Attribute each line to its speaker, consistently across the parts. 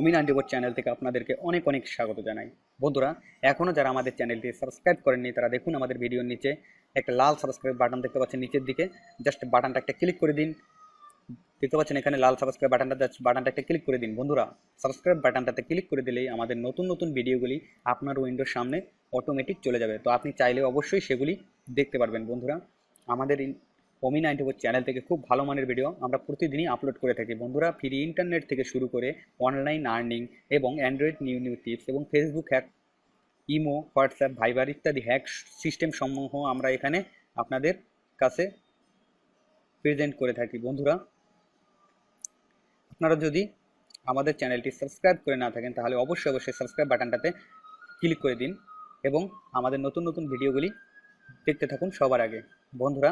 Speaker 1: অমিন আন্টিবোর চ্যানেল থেকে আপনাদেরকে অনেক অনেক স্বাগত জানাই। বন্ধুরা এখনও যারা আমাদের চ্যানেলটি সাবস্ক্রাইব করেননি, তারা দেখুন আমাদের ভিডিওর নিচে একটা লাল সাবস্ক্রাইব বাটন দেখতে পাচ্ছেন নিচের দিকে। জাস্ট বাটনটা একটা ক্লিক করে দিন। দেখতে পাচ্ছেন এখানে লাল সাবস্ক্রাইব বাটনটা, জাস্ট বাটনটা একটা ক্লিক করে দিন। বন্ধুরা, সাবস্ক্রাইব বাটনটাতে ক্লিক করে দিলেই আমাদের নতুন নতুন ভিডিওগুলি আপনার উইন্ডোর সামনে অটোমেটিক চলে যাবে। তো আপনি চাইলে অবশ্যই সেগুলি দেখতে পারবেন। বন্ধুরা, আমাদের অমি নাইনটি ফোর চ্যানেল থেকে খুব ভালো মানের ভিডিও আমরা প্রতিদিনই আপলোড করে থাকি। বন্ধুরা ফ্রি ইন্টারনেট থেকে শুরু করে অনলাইন আর্নিং এবং অ্যান্ড্রয়েড নিউ নিউ টিপস এবং Facebook hack imo WhatsApp Viber ইত্যাদি হ্যাক সিস্টেম সমূহ আমরা এখানে আপনাদের কাছে প্রেজেন্ট করে থাকি। বন্ধুরা, আপনারা যদি আমাদের চ্যানেলটি সাবস্ক্রাইব করে না থাকেন, তাহলে অবশ্যই অবশ্যই সাবস্ক্রাইব বাটনটাতে ক্লিক করে দিন এবং আমাদের নতুন নতুন ভিডিওগুলি দেখতে থাকুন সবার আগে। বন্ধুরা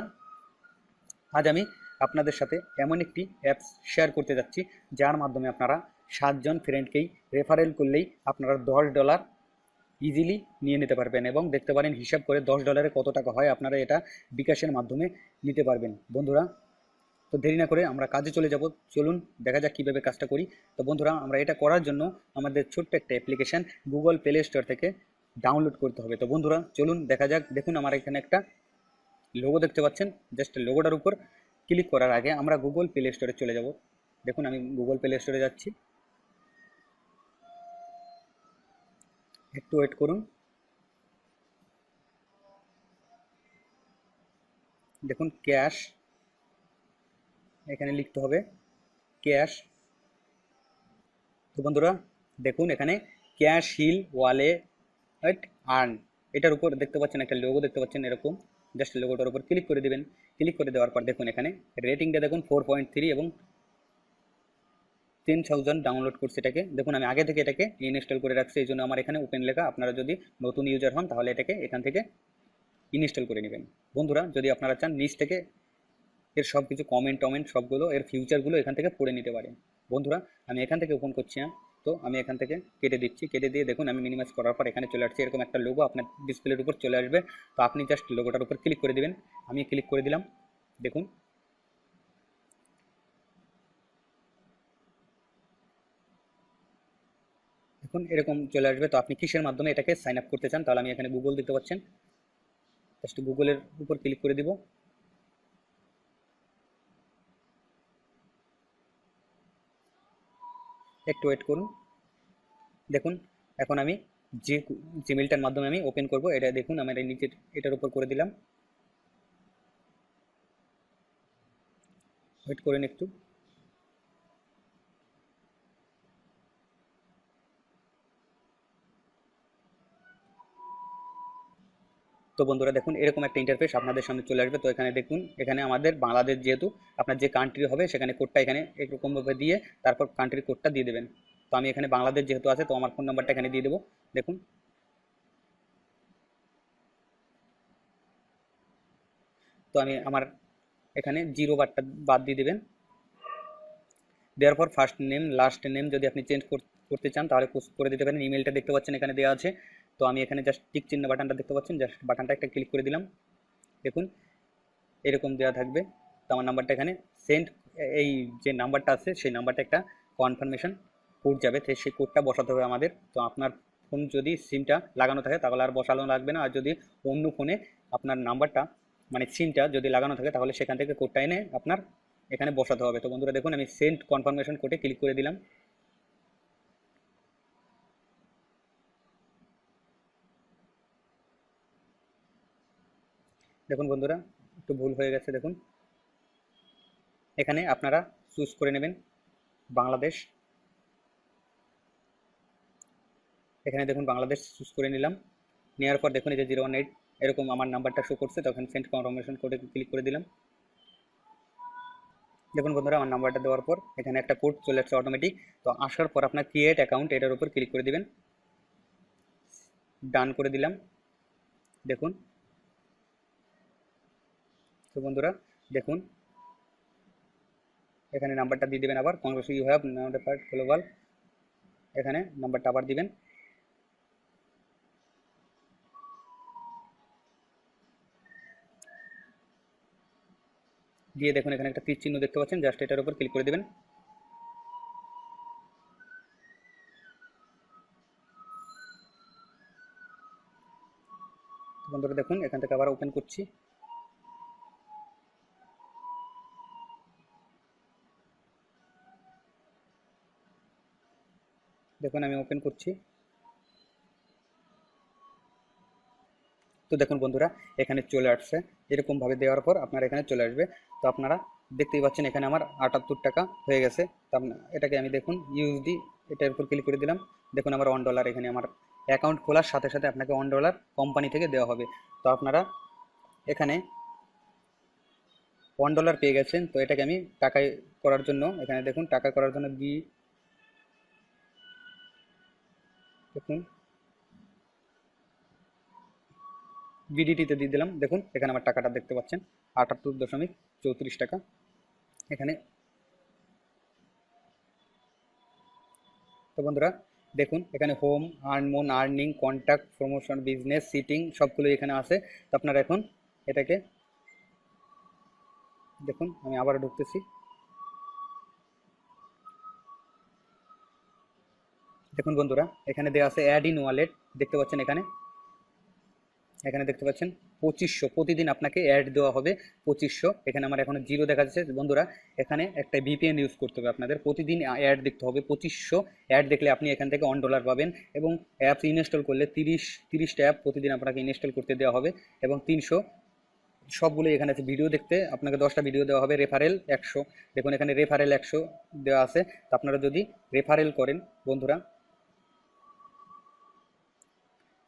Speaker 1: আজ আমি আপনাদের সাথে এমন একটি অ্যাপস শেয়ার করতে যাচ্ছি, যার মাধ্যমে আপনারা সাতজন ফ্রেন্ডকেই রেফারেল করলেই আপনারা দশ ডলার ইজিলি নিয়ে নিতে পারবেন এবং দেখতে পারেন হিসাব করে দশ ডলারে কত টাকা হয়, আপনারা এটা বিকাশের মাধ্যমে নিতে পারবেন। বন্ধুরা, তো দেরি না করে আমরা কাজে চলে যাব। চলুন, দেখা যাক কীভাবে কাজটা করি। তো বন্ধুরা, আমরা এটা করার জন্য আমাদের ছোট্ট একটা অ্যাপ্লিকেশান গুগল প্লে স্টোর থেকে ডাউনলোড করতে হবে। তো বন্ধুরা, চলুন দেখা যাক। দেখুন, আমার এখানে একটা লোগো দেখতে পাচ্ছেন? জাস্ট লোগোটার উপর ক্লিক করার আগে আমরা গুগল প্লে স্টোরে চলে যাব। দেখুন, আমি গুগল প্লে স্টোরে যাচ্ছি। একটু ওয়েট করুন। দেখুন ক্যাশ এখানে লিখতে হবে ক্যাশ তো বন্ধুরা, দেখুন, এখানে ক্যাশ হিল ওয়ালেট আর্ন এটার উপর দেখতে পাচ্ছেন, একটা লোগো দেখতে পাচ্ছেন, এরকম। জাস্ট লোগোটার উপর ক্লিক করে দিবেন। ক্লিক করে দেওয়ার পর দেখুন এখানে রেটিংটা দেখুন ফোর পয়েন্ট থ্রি এবং টেন থাউজেন্ড ডাউনলোড করছে এটাকে। দেখুন আমি আগে থেকে এটাকে ইনস্টল করে রাখছি এই জন্য আমার এখানে ওপেন লেখা। আপনারা যদি নতুন ইউজার হন তাহলে এটাকে এখান থেকে ইনস্টল করে নেবেন। বন্ধুরা, যদি আপনারা চান নিচ থেকে এর সব কিছু কমেন্ট টমেন্ট সবগুলো, এর ফিউচারগুলো এখান থেকে পড়ে নিতে পারেন। বন্ধুরা, আমি এখান থেকে ওপেন করছি না তো আমি এখান থেকে কেটে দিচ্ছি। কেটে দিয়ে দেখুন, আমি মিনিমাইজ করার পর এখানে চলে আসছে। এরকম একটা লোগো আপনার ডিসপ্লের উপর চলে আসবে। তো আপনি জাস্ট লোগোটার উপর ক্লিক করে দিবেন। আমি ক্লিক করে দিলাম। দেখুন। দেখুন, এরকম চলে আসবে। তো আপনি কিসের মাধ্যমে এটাকে সাইন আপ করতে চান? তাহলে আমি এখানে গুগল দেখতে পাচ্ছেন। জাস্ট গুগলের উপর ক্লিক করে দিব। একটু ওয়েট করুন। দেখুন, এখন আমি যে জিমেলটার মাধ্যমে আমি ওপেন করব, এটা দেখুন, আমি এটা নিচে এটার উপর করে দিলাম। ওয়েট করেন একটু। তো বন্ধুরা দেখুন, এরকম একটা ইন্টারফেস আপনাদের সামনে চলে আসবে। তো এখানে দেখুন, এখানে আমাদের বাংলাদেশ যেহেতু, আপনার যে কান্ট্রি হবে, সেখানে কোডটা এখানে এরকমভাবে দিয়ে, তারপর কান্ট্রির কোডটা দিয়ে দেবেন। তো আমি এখানে বাংলাদেশ যেহেতু আছে, তো আমার ফোন নাম্বারটা এখানে দিয়ে দেবো। দেখুন। তো আমি আমার এখানে জিরো বারটা বাদ দিয়ে দেবেন। দেওয়ার পর ফার্স্ট নেম লাস্ট নেম যদি আপনি চেঞ্জ করতে চান, তাহলে করে দিতে পারেন। ইমেলটা দেখতে পাচ্ছেন এখানে দেওয়া আছে। তো আমি এখানে জাস্ট টিক চিহ্ন বাটনটা দেখতে পাচ্ছেন। জাস্ট বাটনটা একটা ক্লিক করে দিলাম। দেখুন, এরকম দেওয়া থাকবে। তো আমার নাম্বারটা এখানে সেন্ড এই যে নাম্বারটা আছে, সেই নাম্বারটা একটা কনফার্মেশন কোড যাবে সেই কোডটা বসাতে হবে আমাদের। তো আপনার ফোন যদি সিমটা লাগানো থাকে, তাহলে আর বসানো লাগবে না। আর যদি অন্য ফোনে আপনার নাম্বারটা মানে সিমটা যদি লাগানো থাকে, তাহলে সেখান থেকে কোডটা এনে আপনার এখানে বসাতে হবে। তো বন্ধুরা দেখুন, আমি সেন্ট কনফার্মেশন কোডে ক্লিক করে দিলাম। দেখুন বন্ধুরা, একটু ভুল হয়ে গেছে, দেখুন। এখানে আপনারা চুজ করে নেবেন। বাংলাদেশ এখানে দেখুন বাংলাদেশ চুজ করে নিলাম। নেওয়ার পর দেখুন এই যে জিরো ওয়ান এইট এরকম আমার নাম্বারটা শো করছে তখন সেন্ড কনফার্মেশন কোডে ক্লিক করে দিলাম। দেখুন বন্ধুরা, আমার নাম্বারটা দেওয়ার পর এখানে একটা কোড চলে আসছে অটোমেটিক তো আসার পর আপনার ক্রিয়েট অ্যাকাউন্ট এটার উপর ক্লিক করে দিবেন। ডান করে দিলাম। দেখুন। তো বন্ধুরা, দেখুন। এখানে নাম্বারটা দিয়ে দেবেন আবার কংগ্রেস ইউ হ্যাভ গ্লোবাল এখানে নাম্বারটা আবার দিবেন। গিয়ে দেখুন, এখানে একটা তীর চিহ্ন দেখতে পাচ্ছেন। জাস্ট এটার উপর ক্লিক করে দেবেন। বন্ধুরা দেখুন, এখান থেকে আবার ওপেন করছি। দেখুন, আমি ওপেন করছি। তো দেখুন বন্ধুরা, এখানে চলে আসছে। এরকমভাবে দেওয়ার পর আপনার এখানে চলে আসবে। তো আপনারা দেখতেই পাচ্ছেন এখানে আমার আটাত্তর টাকা হয়ে গেছে। তো এটাকে আমি দেখুন ইউএসডি এটার উপর ক্লিক করে দিলাম। দেখুন আমার ওয়ান ডলার এখানে আমার অ্যাকাউন্ট খোলার সাথে সাথে আপনাকে ওয়ান ডলার কোম্পানি থেকে দেওয়া হবে। তো আপনারা এখানে ওয়ান ডলার পেয়ে গেছেন। তো এটাকে আমি টাকায় করার জন্য, এখানে দেখুন টাকা করার জন্য বি দেখুন। বিডিটিতে দিয়ে দিলাম। দেখুন, এখানে আমার টাকাটা দেখতে পাচ্ছেন, আটাত্তর দশমিক চৌত্রিশ টাকা। এখানে তো বন্ধুরা, দেখুন, এখানে হোম আর্নমোন earning contact promotion business sitting সবগুলো এখানে আছে। তো আপনারা এখন এটাকে, দেখুন, আমি আবার ঢুকতেছি। দেখুন বন্ধুরা, এখানে দেওয়া আছে অ্যাড ইন ওয়ালেট দেখতে পাচ্ছেন এখানে? এখানে দেখতে পাচ্ছেন পঁচিশশো। প্রতিদিন আপনাকে অ্যাড দেওয়া হবে পঁচিশশো। এখানে আমার এখন জিরো দেখা যাচ্ছে। বন্ধুরা, এখানে একটা ভিপিএন ইউজ করতে হবে আপনাদের। প্রতিদিন অ্যাড দেখতে হবে পঁচিশশো। অ্যাড দেখলে আপনি এখান থেকে অন ডলার পাবেন এবং অ্যাপস ইনস্টল করলে তিরিশ, তিরিশটা অ্যাপ প্রতিদিন আপনাকে ইনস্টল করতে দেওয়া হবে এবং তিনশো। সবগুলো এখানে আছে ভিডিও দেখতে। আপনাকে দশটা ভিডিও দেওয়া হবে রেফারেল একশো। দেখুন, এখানে রেফারেল একশো দেওয়া আছে। তো আপনারা যদি রেফারেল করেন, বন্ধুরা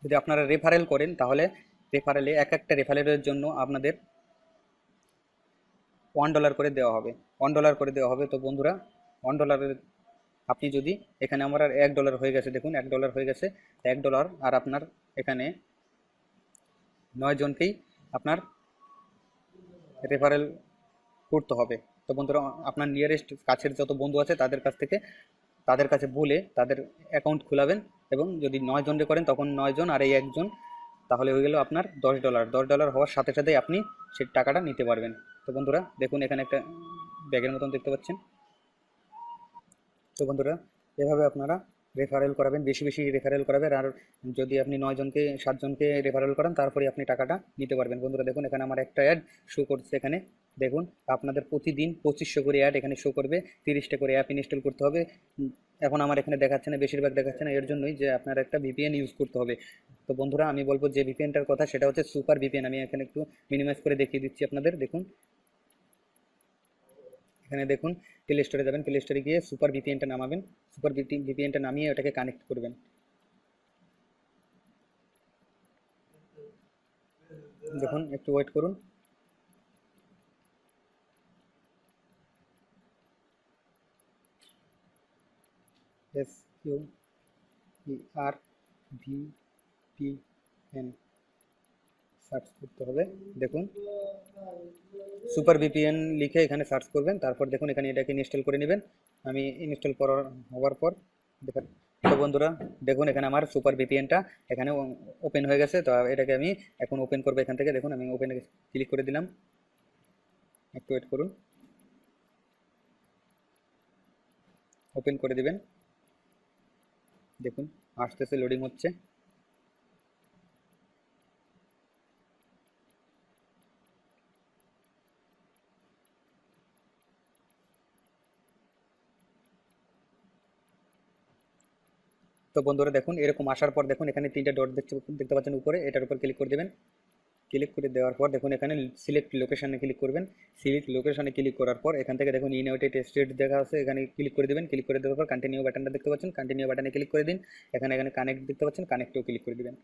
Speaker 1: যদি আপনারা রেফারেল করেন, তাহলে রেফারেলে এক একটা রেফারেলের জন্য আপনাদের ওয়ান ডলার করে দেওয়া হবে। ওয়ান ডলার করে দেওয়া হবে। তো বন্ধুরা ওয়ান ডলারের আপনি যদি এখানে আমার আর এক ডলার হয়ে গেছে, দেখুন, এক ডলার হয়ে গেছে। এক ডলার আর আপনার এখানে নয় জনকেই আপনার রেফারেল করতে হবে। তো বন্ধুরা, আপনার নিয়ারেস্ট কাছের যত বন্ধু আছে, তাদের কাছ থেকে, তাদের কাছে বলে তাদের অ্যাকাউন্ট খোলাবেন। এবং যদি নয় জনকে করেন, তখন নয় জন আর এই একজন, তাহলে হয়ে গেল আপনার দশ ডলার দশ ডলার হওয়ার সাথে সাথেই আপনি সেই টাকাটা নিতে পারবেন। তো বন্ধুরা, দেখুন এখানে একটা ব্যাগের মতন দেখতে পাচ্ছেন। তো বন্ধুরা, এভাবে আপনারা রেফারেল করাবেন, বেশি বেশি রেফারেল করাবেন। আর যদি আপনি নয় জনকে সাতজনকে রেফারেল করান, তারপরে আপনি টাকাটা নিতে পারবেন। বন্ধুরা, দেখুন এখানে আমার একটা অ্যাড শো করছে এখানে। দেখুন, আপনাদের প্রতিদিন পঁচিশশো করে অ্যাড এখানে শো করবে, তিরিশটা করে অ্যাপ ইনস্টল করতে হবে। এখন আমার এখানে দেখাচ্ছে না, বেশিরভাগ দেখাচ্ছে না, এর জন্যই যে আপনার একটা ভিপিএন ইউজ করতে হবে। তো বন্ধুরা, আমি বলব যে ভিপিএনটার কথা, সেটা হচ্ছে সুপার ভিপিএন আমি এখানে একটু মিনিমাইজ করে দেখিয়ে দিচ্ছি আপনাদের, দেখুন। এখানে দেখুন প্লে স্টোরে যাবেন প্লে স্টোরে গিয়ে সুপার ভিপিএনটা নামাবেন সুপার ভিপিএনটা নামিয়ে ওটাকে কানেক্ট করবেন। দেখুন, একটু ওয়েট করুন। S U E R V P N search করতে হবে। দেখুন, সুপার ভিপিএন লিখে এখানে সার্চ করবেন, তারপর দেখুন এখানে এটাকে ইনস্টল করে নেবেন। আমি ইনস্টল করার হওয়ার পর, দেখেন, তো বন্ধুরা, দেখুন এখানে আমার সুপার ভিপিএনটা এখানে ওপেন হয়ে গেছে, তো এটাকে আমি এখন ওপেন করব এখান থেকে। দেখুন, আমি ওপেনে ক্লিক করে দিলাম। একটু ওয়েট করুন। ওপেন করে দিবেন। দেখুন আস্তে আস্তে লোডিং হচ্ছে। তো বন্ধুরা দেখুন, এরকম আসার পর দেখুন, এখানে তিনটা ডট দেখতে দেখতে পাচ্ছেন উপরে, এটার উপর ক্লিক করে দেবেন। ক্লিক করে দেওয়ার পর দেখুন এখানে সিলেক্ট লোকেশানে ক্লিক করবেন। সিলেক্ট লোকেশানে ক্লিক করার পর এখান থেকে দেখুন ইউনাইটেড স্টেট দেখা আছে, এখানে ক্লিক করে দেবেন। ক্লিক করে দেওয়ার পর কন্টিনিউ বাটনটা দেখতে পাচ্ছেন। কন্টিনিউ বাটনে ক্লিক করে দিন। এখানে এখানে কানেক্ট দেখতে পাচ্ছেন। কানেক্টেও ক্লিক করে দিবেন।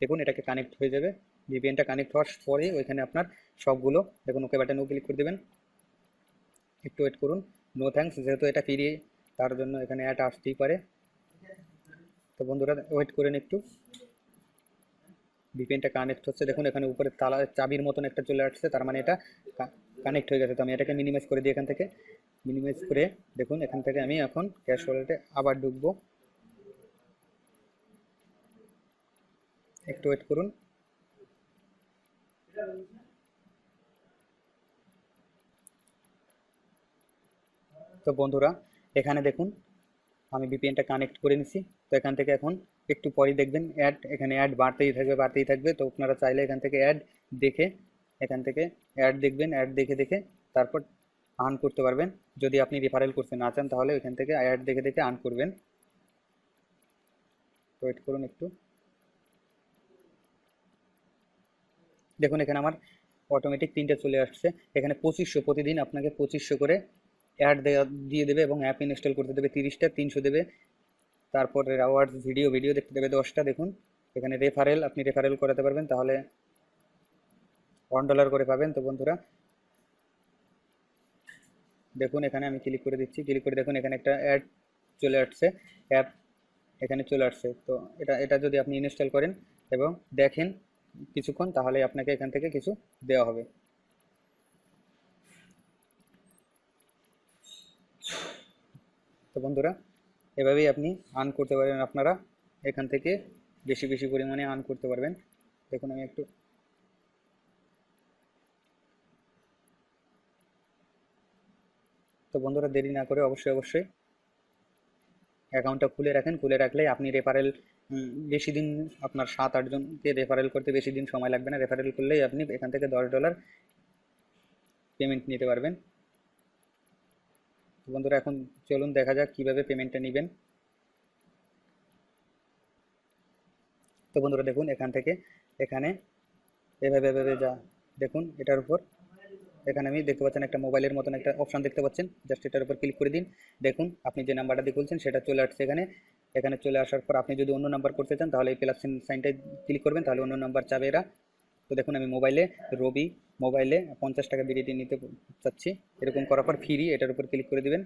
Speaker 1: দেখুন এটাকে কানেক্ট হয়ে যাবে। ভিপিএনটা কানেক্ট হওয়ার পরে ওইখানে আপনার সবগুলো দেখুন ওকে বাটনেও ক্লিক করে দেবেন। একটু ওয়েট করুন। নো থ্যাঙ্কস যেহেতু এটা ফ্রি তার জন্য এখানে অ্যাড আসতেই পারে। তো বন্ধুরা ওয়েট করেন একটু। ভিপিএনটা কানেক্ট হচ্ছে। দেখুন, এখানে উপরে তালা, চাবির মতন একটা চলে আসছে, তার মানে এটা কানেক্ট হয়ে গেছে। তো আমি এটাকে মিনিমাইজ করে দিই এখান থেকে। মিনিমাইজ করে, দেখুন, এখান থেকে আমি এখন ক্যাশ ওয়ালেটে আবার ঢুকবো। একটু ওয়েট করুন। তো বন্ধুরা, এখানে দেখুন, আমি ভিপিএনটা কানেক্ট করে নিছি। তো এখান থেকে এখন একটু পরেই দেখবেন অ্যাড এখানে অ্যাড বাড়তেই থাকবে বাড়তেই থাকবে। তো আপনারা চাইলে এখান থেকে অ্যাড দেখে, এখান থেকে অ্যাড দেখবেন অ্যাড দেখে দেখে তারপর আর্ন করতে পারবেন। যদি আপনি রেফারেল করতে না চান, তাহলে এখান থেকে অ্যাড দেখে দেখে আর্ন করবেন। ওয়েট করুন একটু। দেখুন, এখানে আমার অটোমেটিক তিনটে চলে আসছে। এখানে পঁচিশশো, প্রতিদিন আপনাকে পঁচিশশো করে অ্যাড দিয়ে দেবে এবং অ্যাপ ইনস্টল করতে দেবে। তিরিশটা, তিনশো দেবে। তারপরে আওয়ার্ড ভিডিও ভিডিও দেখতে দেবে দশটা, দেখুন। এখানে রেফারেল আপনি রেফারেল করাতে পারবেন, তাহলে ওয়ান ডলার করে পাবেন। তো বন্ধুরা, দেখুন, এখানে আমি ক্লিক করে দিচ্ছি। ক্লিক করে দেখুন, এখানে একটা অ্যাড চলে আসছে। অ্যাপ এখানে চলে আসছে। তো এটা এটা যদি আপনি ইনস্টল করেন এবং দেখেন কিছুক্ষণ, তাহলে আপনাকে এখান থেকে কিছু দেওয়া হবে। তো বন্ধুরা এভাবেই আপনি আর্ন করতে পারবেন আপনারা এখান থেকে বেশি বেশি পরিমাণে আর্ন করতে পারবেন। দেখুন আমি একটু তো বন্ধুরা দেরি না করে অবশ্যই অবশ্যই অ্যাকাউন্টটা খুলে রাখেন। খুলে রাখলে আপনি রেফারেল বেশি দিন আপনার সাত আটজনকে রেফারেল করতে বেশি দিন সময় লাগবে না। রেফারেল করলেই আপনি এখান থেকে দশ ডলার পেমেন্ট নিতে পারবেন। বন্ধুরা, এখন চলুন দেখা যাক কীভাবে পেমেন্টটা নেবেন। তো বন্ধুরা, দেখুন এখান থেকে, এখানে, এভাবে এভাবে যা, দেখুন এটার উপর। এখানে আমি দেখতে পাচ্ছেন একটা মোবাইলের মতন একটা অপশান দেখতে পাচ্ছেন। জাস্ট এটার উপর ক্লিক করে দিন। দেখুন, আপনি যে নাম্বারটা দিয়ে খুলছেন, সেটা চলে আসছে এখানে। এখানে চলে আসার পর আপনি যদি অন্য নাম্বার করতে চান, তাহলে এই প্লাস সাইনটায় ক্লিক করবেন, তাহলে অন্য নাম্বার চাবে এরা। তো দেখুন, আমি মোবাইলে রবি মোবাইলে পঞ্চাশ টাকা বিরিটি নিতে চাচ্ছি। এরকম করার পর ফ্রি এটার উপর ক্লিক করে দিবেন।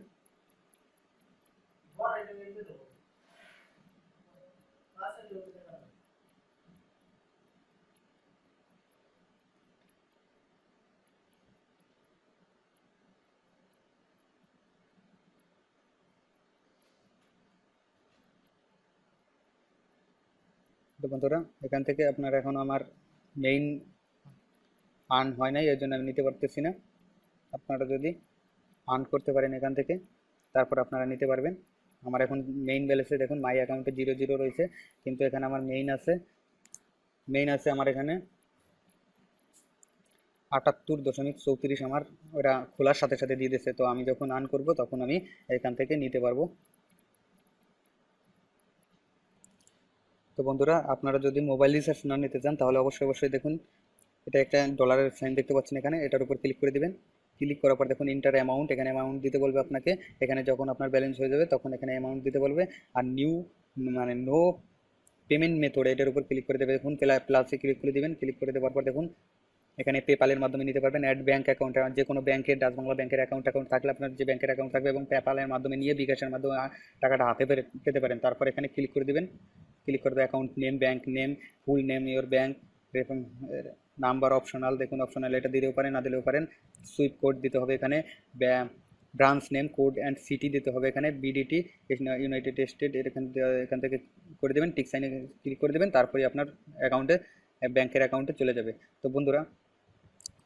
Speaker 1: বন্ধুরা, এখান থেকে আপনার এখন আমার মেইন আর্ন হয় নাই এর জন্য আমি নিতে পারতেছি না। আপনারা যদি আর্ন করতে পারেন এখান থেকে, তারপর আপনারা নিতে পারবেন। আমার এখন মেইন ব্যালেন্সে দেখুন মাই অ্যাকাউন্টে জিরো জিরো রয়েছে, কিন্তু এখানে আমার মেইন আছে মেইন আছে আমার এখানে আটাত্তর দশমিক চৌত্রিশ, আমার ওরা খোলার সাথে সাথে দিয়ে দিচ্ছে তো আমি যখন আর্ন করব, তখন আমি এখান থেকে নিতে পারব। তো বন্ধুরা, আপনারা যদি মোবাইল রিচার্জ না নিতে চান, তাহলে অবশ্যই অবশ্যই দেখুন। এটা একটা ডলারের সাইন দেখতে পাচ্ছেন এখানে। এটার উপর ক্লিক করে দিবেন। ক্লিক করার পর দেখুন ইন্টার অ্যামাউন্ট এখানে অ্যামাউন্ট দিতে বলবে আপনাকে। এখানে যখন আপনার ব্যালেন্স হয়ে যাবে, তখন এখানে অ্যামাউন্ট দিতে বলবে। আর নিউ মানে নো পেমেন্ট মেথড এটার উপর ক্লিক করে দেবে। দেখুন প্লাসে ক্লিক করে দেবেন। ক্লিক করে দেওয়ার পর দেখুন, এখানে পেপালের মাধ্যমে নিতে পারবেন। অ্যাড ব্যাঙ্ক অ্যাকাউন্ট যে কোনো ব্যাংকের ডাচ বাংলা ব্যাংকের অ্যাকাউন্ট অ্যাকাউন্ট থাকলে আপনার যে ব্যাংকের অ্যাকাউন্ট থাকবে এবং পেপালের মাধ্যমে নিয়ে বিকাশের মাধ্যমে টাকাটা হাতে পেতে পারেন। তারপর এখানে ক্লিক করে দেবেন। ক্লিক করবে account name bank name full name your bank এরকম নাম্বার অপশনাল দেখুন অপশনাল এটা দিতেও পারেন, না দিলেও পারেন সুইপ কোড দিতে হবে এখানে branch name code and city দিতে হবে এখানে বিডিটি ইউনাইটেড স্টেট এখান এখান থেকে করে দেবেন টিক সাইনে ক্লিক করে দেবেন, তারপরে আপনার অ্যাকাউন্টে ব্যাংকের অ্যাকাউন্টে চলে যাবে। তো বন্ধুরা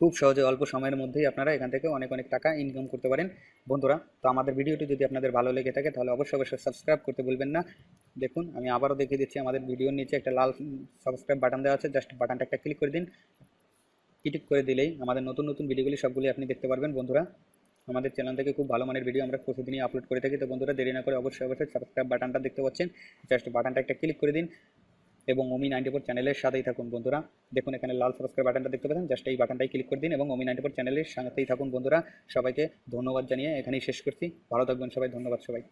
Speaker 1: খুব সহজে অল্প সময়ের মধ্যেই আপনারা এখান থেকে অনেক অনেক টাকা ইনকাম করতে পারেন। বন্ধুরা, তো আমাদের ভিডিওটি যদি আপনাদের ভালো লেগে থাকে, তাহলে অবশ্যই অবশ্যই সাবস্ক্রাইব করতে ভুলবেন না। দেখুন, আমি আবারও দেখিয়ে দিচ্ছি, আমাদের ভিডিওর নিচে একটা লাল সাবস্ক্রাইব বাটন দেওয়া আছে। জাস্ট বাটনটা একটা ক্লিক করে দিন। ক্লিক করে দিলেই আমাদের নতুন নতুন ভিডিওগুলি সবগুলি আপনি দেখতে পারবেন। বন্ধুরা, আমাদের চ্যানেল থেকে খুব ভালো মানের ভিডিও আমরা প্রতিদিনই আপলোড করে থাকি। তো বন্ধুরা, দেরি না করে অবশ্যই অবশ্যই সাবস্ক্রাইব বাটনটা দেখতে পাচ্ছেন। জাস্ট বাটনটা একটা ক্লিক করে দিন। এবং ওমি নাইনটি ফোর চ্যানেলের সাথেই থাকুন বন্ধুরা। দেখুন এখানে লাল সাবস্ক্রাইব বাটনটা দেখতে পাচ্ছেন জাস্ট এই বাটনটাই ক্লিক করে দিন এবং ওমি নাইনটি ফোর চ্যানেলের সাথেই থাকুন বন্ধুরা। সবাইকে ধন্যবাদ জানিয়ে এখানেই শেষ করছি। ভালো থাকবেন সবাই, ধন্যবাদ সবাই